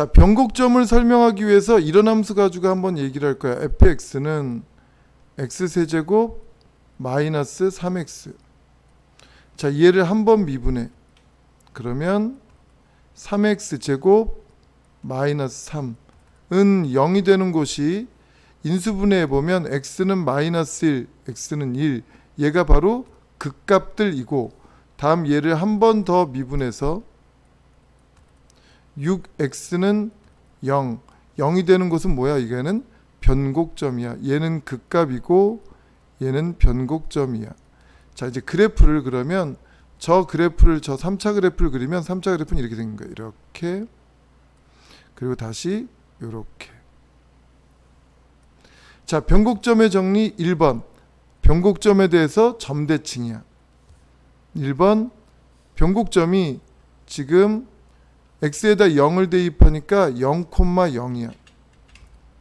자, 변곡점을 설명하기 위해서 이런 함수 가지고 한번 얘기를 할 거야. fx는 x 세제곱 마이너스 3x. 자, 얘를 한번 미분해. 그러면 3x 제곱 마이너스 3은 0이 되는 곳이 인수분해해 보면 x는 마이너스 1, x는 1. 얘가 바로 극값들이고 다음 얘를 한 번 더 미분해서 6x는 0. 0이 되는 곳은 뭐야? 이거는 변곡점이야. 얘는 극값이고 얘는 변곡점이야. 자, 이제 그래프를 그러면 저 그래프를 저 3차 그래프를 그리면 3차 그래프는 이렇게 생긴 거예요. 이렇게. 그리고 다시 이렇게. 자, 변곡점의 정리 1번. 변곡점에 대해서 점대칭이야. 1번 변곡점이 지금 x에다 0을 대입하니까 0,0이야.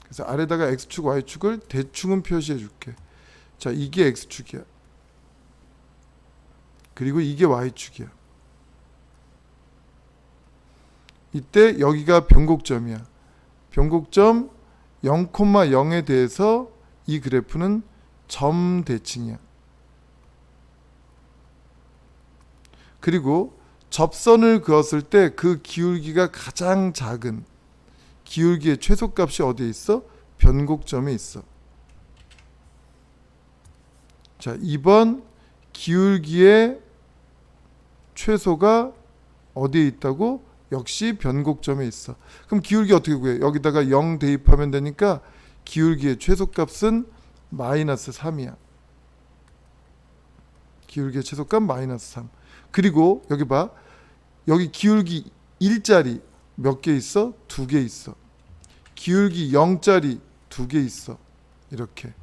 그래서 아래다가 x축, y축을 대충은 표시해 줄게. 자, 이게 x축이야. 그리고 이게 y축이야. 이때 여기가 변곡점이야. 변곡점 0,0에 대해서 이 그래프는 점 대칭이야. 그리고 접선을 그었을 때 그 기울기가 가장 작은 기울기의 최소값이 어디에 있어? 변곡점에 있어. 자, 2번 기울기의 최소가 어디에 있다고? 역시 변곡점에 있어. 그럼 기울기 어떻게 구해? 여기다가 0 대입하면 되니까 기울기의 최소값은 마이너스 3이야. 기울기의 최소값 마이너스 3. 그리고 여기 봐. 여기 기울기 1짜리 몇 개 있어? 두 개 있어. 기울기 0짜리 두 개 있어. 이렇게.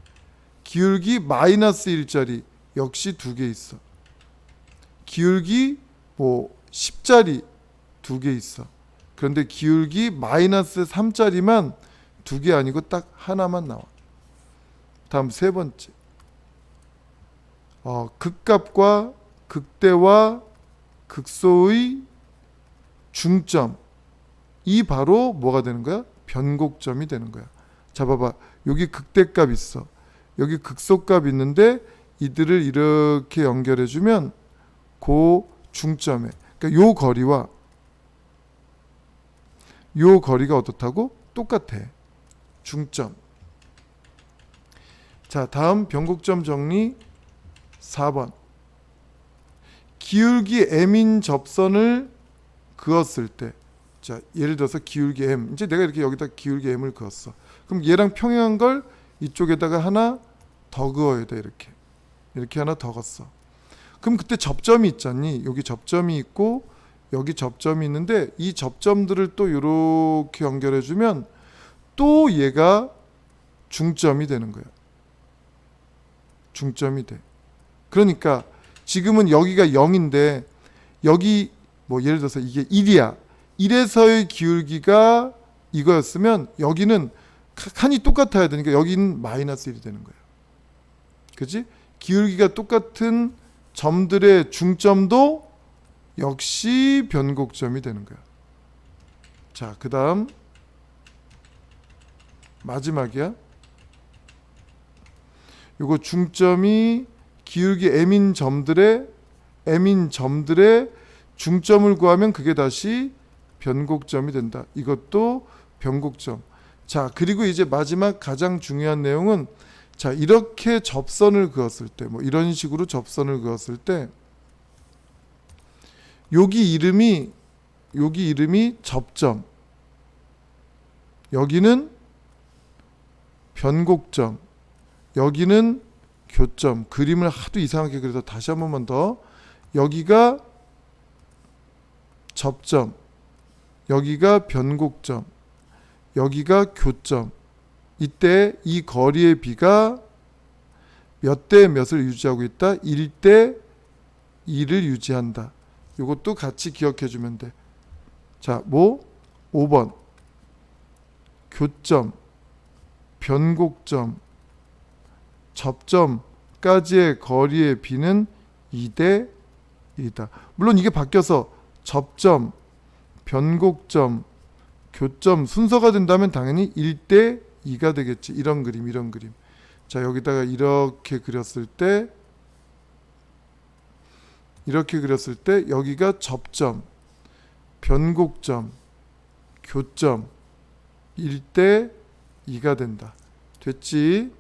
기울기 마이너스 1짜리 역시 두 개 있어. 기울기 뭐 10짜리 두 개 있어. 그런데 기울기 마이너스 3짜리만 두 개 아니고 딱 하나만 나와. 다음 세 번째. 어, 극값과 극대와 극소의 중점 이 바로 뭐가 되는 거야? 변곡점이 되는 거야. 자 봐봐 여기 극대값 있어. 여기 극소값 있는데 이들을 이렇게 연결해 주면 그 중점에 그러니까 요 거리와 요 거리가 어떻다고? 똑같아. 중점. 자 다음 변곡점 정리 4번 기울기 m인 접선을 그었을 때, 자 예를 들어서 기울기 m, 이제 내가 이렇게 여기다 기울기 m을 그었어. 그럼 얘랑 평행한 걸 이쪽에다가 하나 더 그어야 돼 이렇게, 이렇게 하나 더 걷어. 그럼 그때 접점이 있잖니. 여기 접점이 있고 여기 접점이 있는데 이 접점들을 또 이렇게 연결해 주면 또 얘가 중점이 되는 거야. 중점이 돼. 그러니까 지금은 여기가 0인데 여기 뭐 예를 들어서 이게 1이야. 1에서의 기울기가 이거였으면 여기는 칸이 똑같아야 되니까 여기는 마이너스 1이 되는 거야. 그지? 기울기가 똑같은 점들의 중점도 역시 변곡점이 되는 거야. 자, 그 다음 마지막이야. 요거 중점이 기울기 m인 점들의 m인 점들의 중점을 구하면 그게 다시 변곡점이 된다. 이것도 변곡점. 자, 그리고 이제 마지막 가장 중요한 내용은 자, 이렇게 접선을 그었을 때, 뭐 이런 식으로 접선을 그었을 때, 여기 이름이, 여기 이름이 접점. 여기는 변곡점. 여기는 교점. 그림을 하도 이상하게 그려서 다시 한 번만 더. 여기가 접점. 여기가 변곡점. 여기가 교점. 이때 이 거리의 비가 몇 대 몇을 유지하고 있다? 1대 2를 유지한다. 이것도 같이 기억해 주면 돼. 자, 뭐? 5번. 교점, 변곡점, 접점까지의 거리의 비는 2대 1이다. 물론 이게 바뀌어서 접점, 변곡점, 교점 순서가 된다면 당연히 1대 2가 되겠지. 이런 그림, 이런 그림. 자, 여기다가 이렇게 그렸을 때 이렇게 그렸을 때 여기가 접점, 변곡점, 교점 1대 2가 된다. 됐지?